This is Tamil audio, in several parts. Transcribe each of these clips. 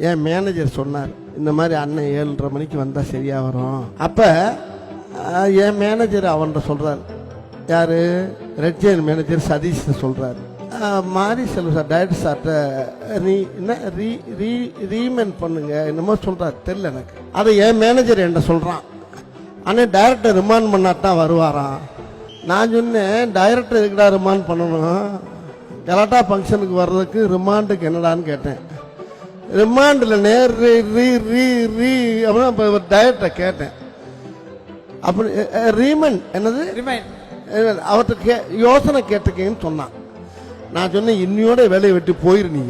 என் மேனேஜர் சொன்னார் இந்த மாதிரி அண்ணன் ஏழரை மணிக்கு வந்தால் சரியாக வரும். அப்போ என் மேனேஜர் அவன்கிட்ட சொல்கிறார் யார்? ரெட் மேனேஜர் சதீஷ் சொல்கிறார் மாரி செல்வ சார் டைரக்டர் சார்கிட்ட நீ என்ன ரீ ரீ ரீமெண்ட் பண்ணுங்க என்னமோ சொல்கிறார் தெரில எனக்கு. அதை என் மேனேஜர் என்கிட்ட சொல்கிறான் ஆனால் டைரக்டர் ரிமாண்ட் பண்ணாதான் வருவாராம். நான் சொன்னேன் டைரக்டர் எதுக்குடா ரிமாண்ட் பண்ணணும்? கலாட்டா ஃபங்க்ஷனுக்கு வர்றதுக்கு ரிமாண்டுக்கு என்னடான்னு கேட்டேன். ரிமாண்டில் நேர் ரீ ரீ ரீ அப்படின்னு இப்போ டைரக்டரை கேட்டேன். அப்படி ரீமன் என்னது? அவர்கிட்ட கே யோசனை கேட்டிருக்கேன்னு சொன்னான். நான் சொன்னேன் இன்னையோட வேலையை விட்டு போயிரு நீ.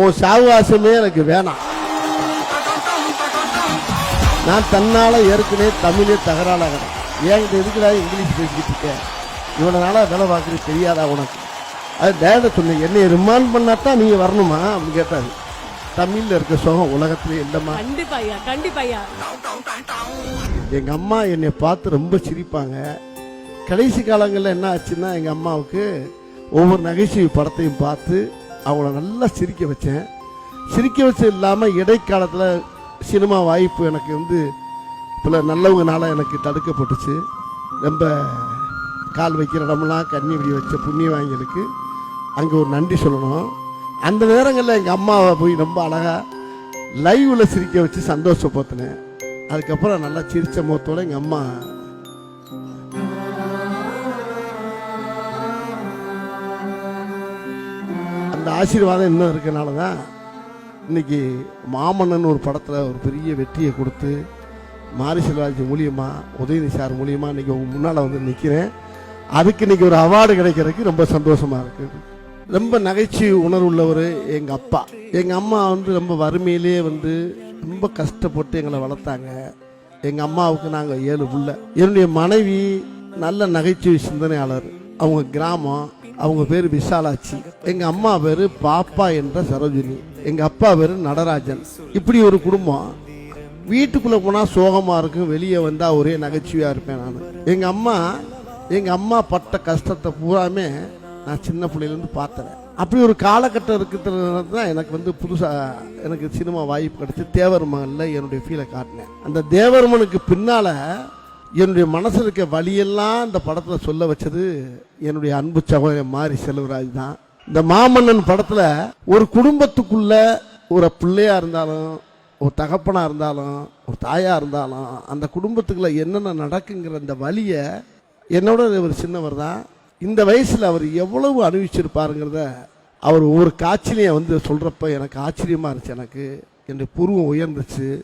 உன் சாவகாசமே எனக்கு வேணாம். நான் தன்னால ஏற்கனவே தமிழே தகராளாகிறேன் என்கிட்ட எதுக்குடா இங்கிலீஷ் பேசிக்கிட்டு இருக்க? இவ்வளோ நாளாக வேலை பார்க்குறது தெரியாதா உனக்கு? அது டேரக்டர் சொன்னேன். என்னை ரிமாண்ட் பண்ணாதான் நீங்கள் வரணுமா? அப்படின்னு கேட்டாரு. தமிழில் இருக்க சுகம் உலகத்திலே இல்லைம்மா. கண்டிப்பா ஐயா கண்டிப்பா ஐயா. எங்க அம்மா என்னை பார்த்து ரொம்ப சிரிப்பாங்க. கடைசி காலங்களில் என்ன ஆச்சுன்னா எங்க அம்மாவுக்கு ஒவ்வொரு நகைச்சுவை படத்தையும் பார்த்து அவங்கள நல்லா சிரிக்க வச்சேன். சிரிக்க வச்சது இல்லாமல் இடைக்காலத்தில் சினிமா வாய்ப்பு எனக்கு வந்து பல நல்லவங்கனால எனக்கு தடுக்கப்பட்டுச்சு. ரொம்ப கால் வைக்கிற இடமெல்லாம் கண்ணி விடி வச்ச புண்ணியவாங்களுக்கு அங்கே ஒரு நன்றி சொல்லணும். அந்த நேரங்களில் எங்கள் அம்மாவை போய் ரொம்ப அழகாக லைவில் சிரிக்க வச்சு சந்தோஷப்படுத்தினேன். அதுக்கப்புறம் நல்லா சிரித்த முகத்தோட எங்கள் அம்மா அந்த ஆசீர்வாதம் இன்னும் இருக்கனால தான் இன்னைக்கு மாமன்னன் ஒரு படத்தில் ஒரு பெரிய வெற்றியை கொடுத்து மாரி செல்வராஜ் மூலியமாக உதயநிதி சார் மூலியமாக இன்னைக்கு உங்கள் முன்னால் வந்து நிற்கிறேன் அதுக்கு இன்றைக்கி ஒரு அவார்டு கிடைக்கிறதுக்கு ரொம்ப சந்தோஷமாக இருக்குது ரொம்ப நகைச்சுவை உணர்வுள்ளவர் எங்கள் அப்பா. எங்கள் அம்மா வந்து ரொம்ப வறுமையிலே வந்து ரொம்ப கஷ்டப்பட்டு எங்களை வளர்த்தாங்க. எங்கள் அம்மாவுக்கு நாங்கள் ஏழு புள்ள. என்னுடைய மனைவி நல்ல நகைச்சுவை சிந்தனையாளர். அவங்க கிராமம் அவங்க பேர் விசாலாட்சி. எங்கள் அம்மா பேர் பாப்பா என்ற சரோஜினி. எங்கள் அப்பா பேர் நடராஜன். இப்படி ஒரு குடும்பம். வீட்டுக்குள்ளே போனால் சோகமாக இருக்கும் வெளியே வந்தால் ஒரே நகைச்சுவையாக இருப்பேன் நான். எங்கள் அம்மா எங்கள் அம்மா பட்ட கஷ்டத்தை பூராமே நான் சின்ன பிள்ளையிலேருந்து பார்த்தேன். அப்படி ஒரு காலகட்டம் இருக்கிறது தான் எனக்கு வந்து புதுசாக எனக்கு சினிமா வாய்ப்பு கிடைச்சி தேவர் மகனில் என்னுடைய ஃபீலை காட்டினேன். அந்த தேவர்மனுக்கு பின்னால் என்னுடைய மனசில் இருக்க வழியெல்லாம் இந்த படத்தில் சொல்ல வச்சது என்னுடைய அன்பு சகோதரன் மாரி செல்வராஜ் தான். இந்த மாமன்னன் படத்தில் ஒரு குடும்பத்துக்குள்ள ஒரு பிள்ளையாக இருந்தாலும் ஒரு தகப்பனாக இருந்தாலும் ஒரு தாயாக இருந்தாலும் அந்த குடும்பத்துக்குள்ள என்னென்ன நடக்குங்கிற அந்த வழியை என்னோட ஒரு சின்னவர் தான். இந்த வயசில் அவர் எவ்வளவு அனுபவிச்சிருப்பாருங்கிறத அவர் ஒவ்வொரு காட்சியிலையும் வந்து சொல்கிறப்ப எனக்கு ஆச்சரியமாக இருந்துச்சு எனக்கு. என்னுடைய புருவம் உயர்ந்துச்சு.